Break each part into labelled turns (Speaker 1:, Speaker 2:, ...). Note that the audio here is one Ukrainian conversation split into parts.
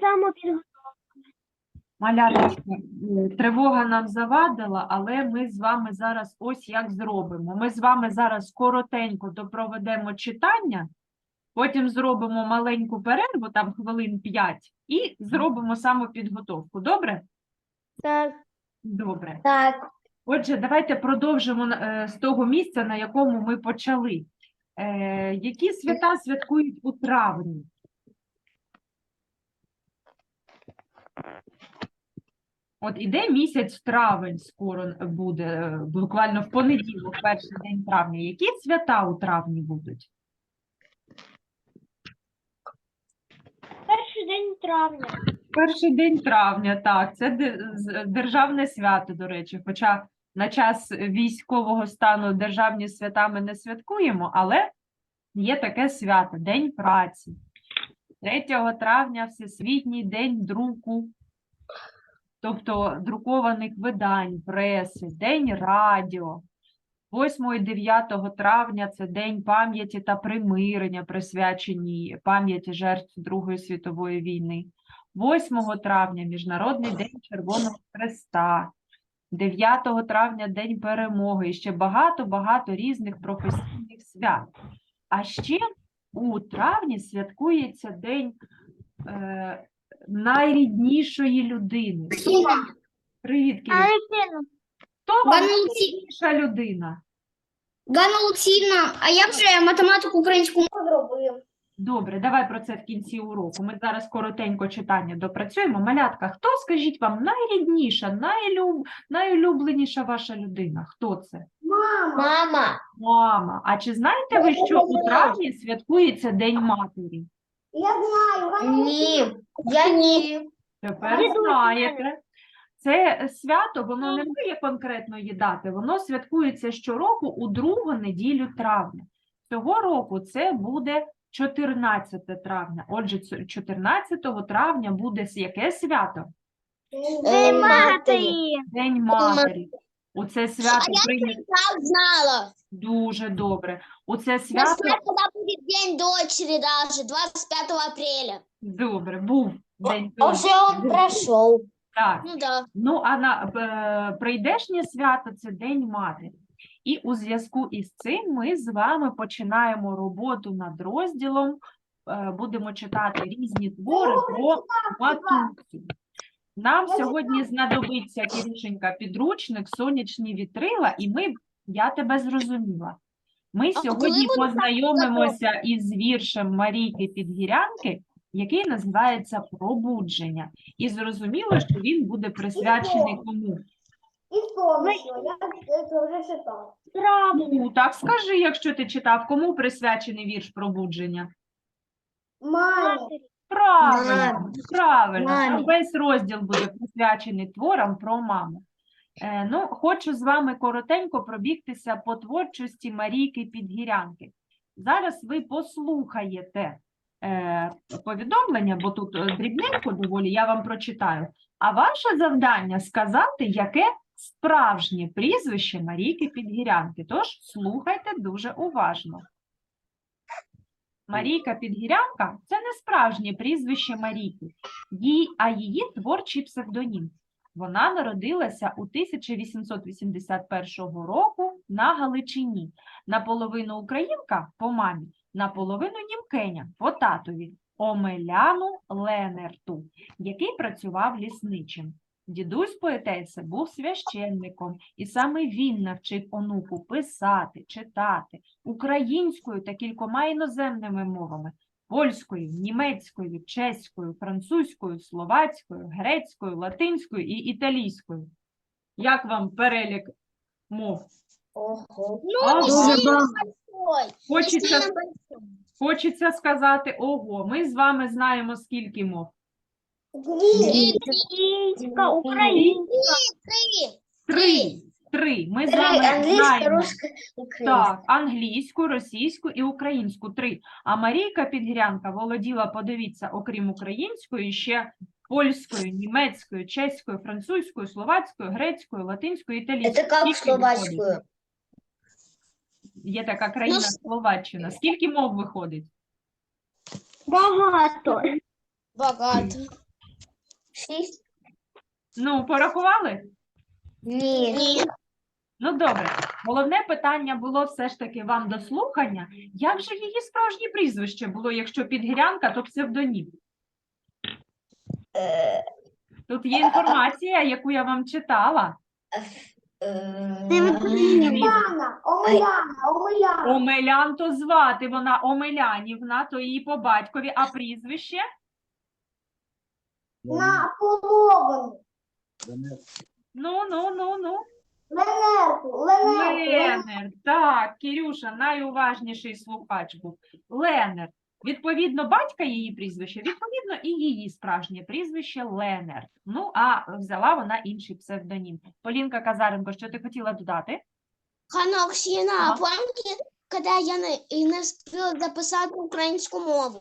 Speaker 1: самопідготовка.
Speaker 2: Маляточка, е, тривога нам завадила, але ми з вами зараз ось як зробимо. Ми з вами зараз коротенько допроведемо читання, потім зробимо маленьку перерву, там хвилин 5, і зробимо самопідготовку. Добре?
Speaker 1: Так.
Speaker 2: Добре.
Speaker 1: Так.
Speaker 2: Отже, давайте продовжимо е, з того місця, на якому ми почали. Е, Які свята святкують у травні? От іде місяць травень, скоро буде, е, буквально в понеділок, перший день травня. Які свята у травні будуть?
Speaker 1: Перший день травня.
Speaker 2: Перший день травня, так, це державне свято, до речі. Хоча на час військового стану державні свята ми не святкуємо, але є таке свято День праці. 3 травня Всесвітній день друку, тобто друкованих видань, преси, День радіо. 8 і 9 травня це День пам'яті та примирення, присвячені пам'яті жертв Другої світової війни. 8 травня Міжнародний день Червоного Хреста, 9 травня День Перемоги і ще багато-багато різних професійних свят. А ще у травні святкується День е, найріднішої людини. Привіт, Кирил. Хто вам найрідніша людина?
Speaker 3: Ганна Олексіївна, а як же математику українську мову зробив?
Speaker 2: Добре, давай про це в кінці уроку. Ми зараз коротенько читання допрацюємо. Малятка, хто, скажіть вам, найрідніша, найлюб... найулюбленіша ваша людина? Хто це?
Speaker 3: Мама.
Speaker 2: Мама. А чи знаєте ви, що у травні святкується День матері?
Speaker 3: Я знаю. Ні, я ні.
Speaker 2: Тепер знаєте. Це свято, воно не має конкретної дати, воно святкується щороку у другу неділю травня. Цього року це буде 14 травня. Отже, ц- 14 травня буде с- яке свято?
Speaker 3: День
Speaker 1: матері.
Speaker 2: День матері. У це свято прийнято
Speaker 3: Я знала.
Speaker 2: дуже добре. У це свято
Speaker 3: когда будет день дочери даже, 25 апреля.
Speaker 2: добре був день
Speaker 3: А
Speaker 2: дочки.
Speaker 3: уже он прошел.
Speaker 2: Так.
Speaker 3: Ну да.
Speaker 2: Ну, а на е, прийдешнє свято це День матері. І у зв'язку із цим ми з вами починаємо роботу над розділом. е, Будемо читати різні твори про матусю. Нам сьогодні знадобиться Кирюшенька підручник, сонячні вітрила, і ми, я тебе зрозуміла. Ми
Speaker 3: А
Speaker 2: сьогодні познайомимося із віршем Марійки Підгірянки, який називається Пробудження. І зрозуміло, що він буде присвячений кому?
Speaker 3: И солнечно, я читал.
Speaker 2: Ну, так скажи, якщо ти читав, кому присвячений вірш Пробудження?
Speaker 3: Маме.
Speaker 2: Правильно, правильно. Там
Speaker 3: Мамі.
Speaker 2: весь розділ буде присвячений творам про маму. Е, ну, хочу з вами коротенько пробігтися по творчості Марійки Підгірянки. Зараз ви послухаєте е, повідомлення, бо тут е, дрібненько доволі, я вам прочитаю. А ваше завдання сказати, яке справжнє прізвище Марійки Підгірянки. Тож слухайте дуже уважно. Марійка Підгірянка – це не справжнє прізвище Марійки, їй, а її творчий псевдонім. Вона народилася у 1881 року на Галичині. Наполовину українка по мамі, наполовину німкеня по татові Омеляну Ленерту, який працював лісничим. Дідусь поетеси був священником, і саме він навчив онуку писати, читати українською та кількома іноземними мовами польською, німецькою, чеською, французькою, словацькою, грецькою, латинською і італійською. Як вам перелік мов?
Speaker 3: Ого. Ну, большой.
Speaker 2: Хочеться, хочеться сказати, ого, ми з вами знаємо скільки мов.
Speaker 3: Три.
Speaker 1: Українська, українська.
Speaker 3: Три.
Speaker 2: Три. Три. Ми з вами знаємо. Так, англійську, російську і українську три. А Марійка Підгірянка володіла, подивіться, окрім української, ще польською, німецькою, чеською, французькою, словацькою, грецькою, латинською, італійською.
Speaker 3: Это как
Speaker 2: Скільки виходить?
Speaker 3: словацкую?
Speaker 2: Є така країна
Speaker 3: Ну,
Speaker 2: Словаччина. Скільки мов виходить?
Speaker 1: Багато.
Speaker 3: Богато. Шість.
Speaker 2: Ну, порахували?
Speaker 3: Ні. Ні.
Speaker 2: Ну, добре. Головне питання було все ж таки вам до слухання. Як же її справжнє прізвище було, якщо підгірянка, то псевдонім? Тут є інформація, яку я вам читала.
Speaker 3: Омеляна, Омеляна, Омеляна.
Speaker 2: Омелян то звати вона Омелянівна, то її по батькові, а прізвище?
Speaker 3: На половину.
Speaker 2: Ну, ну, ну, ну.
Speaker 3: Ленерку, Ленерку.
Speaker 2: Ленер. Так, Кірюша, найуважніший слухач був. Ленер. Відповідно, батька її прізвище, відповідно, і її справжнє прізвище Ленер. Ну, а взяла вона інший псевдонім. Полінка Казаренко, що ти хотіла додати?
Speaker 4: Оксіна, пам'ятаєте, коли я не, не встигла записати українську мову?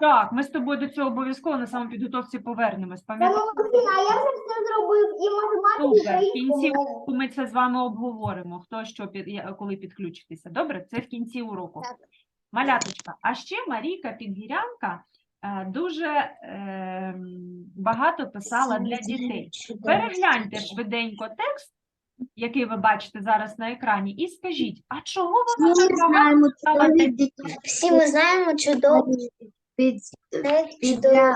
Speaker 2: Так, ми з тобою до цього обов'язково на самопідготовці повернемось.
Speaker 3: Та ну,
Speaker 2: Пам'ятаєш?
Speaker 3: Олексійна, а я вже все зробив і математику,
Speaker 2: Супер. В кінці
Speaker 3: українську
Speaker 2: уроку ми це з вами обговоримо. Хто що під я- коли підключитися. Добре, це в кінці уроку.
Speaker 4: Так.
Speaker 2: Маляточка. А ще Марійка Підгірянка е, дуже е, багато писала для дітей. Перегляньте швиденько текст, який ви бачите зараз на екрані, і скажіть, а чого вона так багато писала для дітей?
Speaker 3: Всі ми знаємо чудово. Чудово.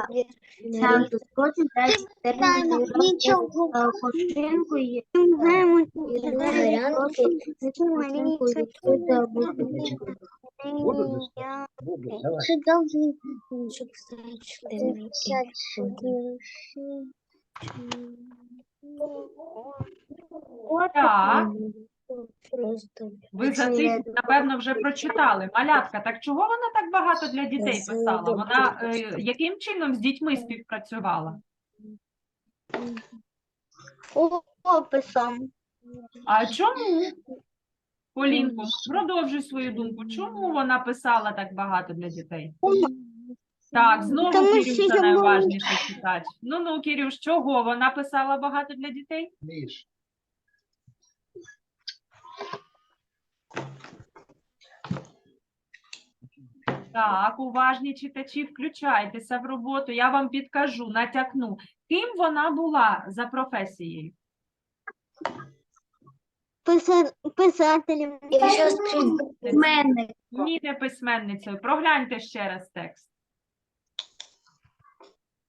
Speaker 3: Так, ви за цих, напевно, вже прочитали. Малятка, так чого вона так багато для дітей писала? Вона е, яким чином з дітьми співпрацювала? Описом.
Speaker 2: А чому? Полінко, продовжуй свою думку. Чому вона писала так багато для дітей? Так, знову
Speaker 3: Тому що
Speaker 2: Кирюша
Speaker 3: я
Speaker 2: найважніший читач. Ну ну, Кирюш, чого вона писала багато для дітей? Так, уважні читачі, включайтеся в роботу. Я вам підкажу, натякну. Ким вона була за професією?
Speaker 3: Писателем.
Speaker 2: Ні, не письменницею. Прогляньте ще раз текст.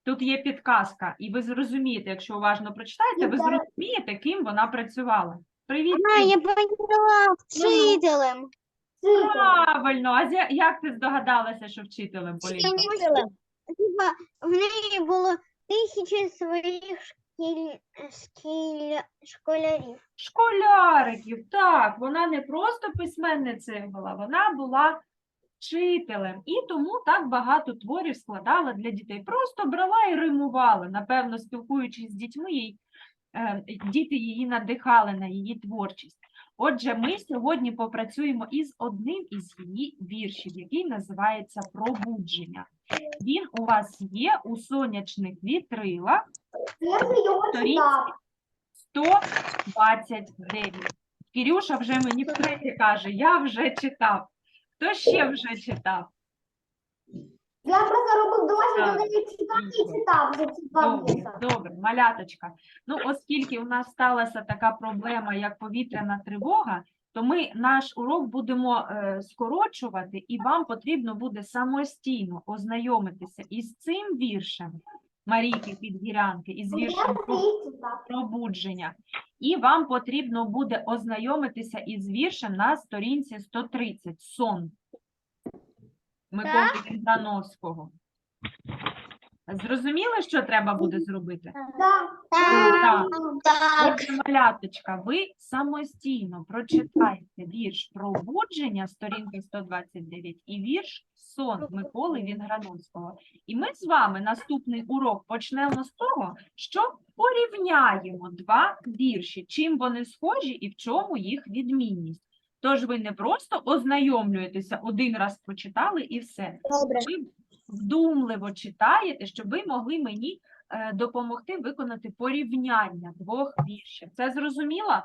Speaker 2: Тут є підказка, і ви зрозумієте, якщо уважно прочитаєте, ви
Speaker 3: Ну, так.
Speaker 2: зрозумієте, ким вона працювала. Привіт!
Speaker 3: А,
Speaker 2: Кім.
Speaker 3: я поняла, вчителем.
Speaker 2: Правильно, а зя- як ти здогадалася, що вчителем Полінка?
Speaker 3: Типа, в неї було тисячі своїх шкіль... шкіль... школярів.
Speaker 2: Школяриків, так, вона не просто письменницею була, вона була вчителем. І тому так багато творів складала для дітей. Просто брала і римувала. Напевно, спілкуючись з дітьми, їй, е, діти її надихали на її творчість. Отже, ми сьогодні попрацюємо із одним із її віршів, який називається Пробудження. Він у вас є у сонячних вітрилах сторінці
Speaker 3: читав.
Speaker 2: 129. Кирюша вже мені втретє каже, я вже читав. Хто ще вже читав?
Speaker 3: Я просто робив домашнє
Speaker 2: Так.
Speaker 3: завдання читав і читав за ці два
Speaker 2: Добре,
Speaker 3: місяці.
Speaker 2: добре, маляточка. Ну, оскільки у нас сталася така проблема, як повітряна тривога, то ми наш урок будемо е, скорочувати, і вам потрібно буде самостійно ознайомитися із цим віршем Марійки Підгірянки, із віршем про
Speaker 3: всі читав.
Speaker 2: пробудження. І вам потрібно буде ознайомитися із віршем на сторінці 130 «Сон» Миколи Кіндрановського. Зрозуміли, що треба буде зробити?
Speaker 3: Так.
Speaker 2: Отже, маляточка, ви самостійно прочитайте вірш «Пробудження», сторінка 129, і вірш «Сон» Миколи Вінграновського. І ми з вами наступний урок почнемо з того, що порівняємо два вірші, чим вони схожі і в чому їх відмінність. Тож ви не просто ознайомлюєтеся, один раз прочитали і все.
Speaker 3: Добре.
Speaker 2: Ви вдумливо читаєте, щоб ви могли мені е, допомогти виконати порівняння двох віршів. Це зрозуміло?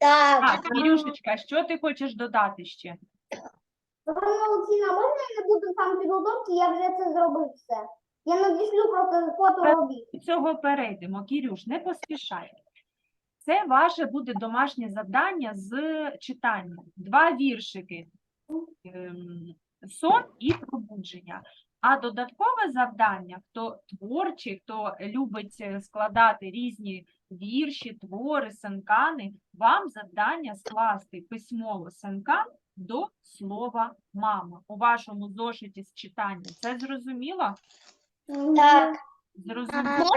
Speaker 3: Так.
Speaker 2: Так, Кірюшечка, що ти хочеш додати ще?
Speaker 3: Пане Олексійна, можна я не буду сам підготовки, я вже це зробив все.
Speaker 1: Я надішлю просто фото робіт.
Speaker 2: До цього перейдемо. Кірюш, не поспішай. Це ваше буде домашнє завдання з читання. Два віршики. ем, Сон і пробудження. А додаткове завдання, хто творчий, хто любить е, складати різні вірші, твори, сенкани, вам завдання скласти письмово сенкан до слова мама у вашому зошиті з читання. Це зрозуміло?
Speaker 1: Так.
Speaker 2: Зрозуміло.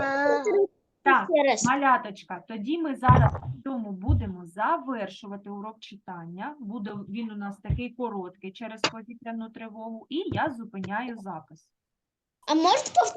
Speaker 2: Так,
Speaker 4: Ще раз.
Speaker 2: маляточка, тоді ми зараз в цьому будемо завершувати урок читання. Буде він у нас такий короткий через повітряну тривогу, і я зупиняю запис.
Speaker 4: А можете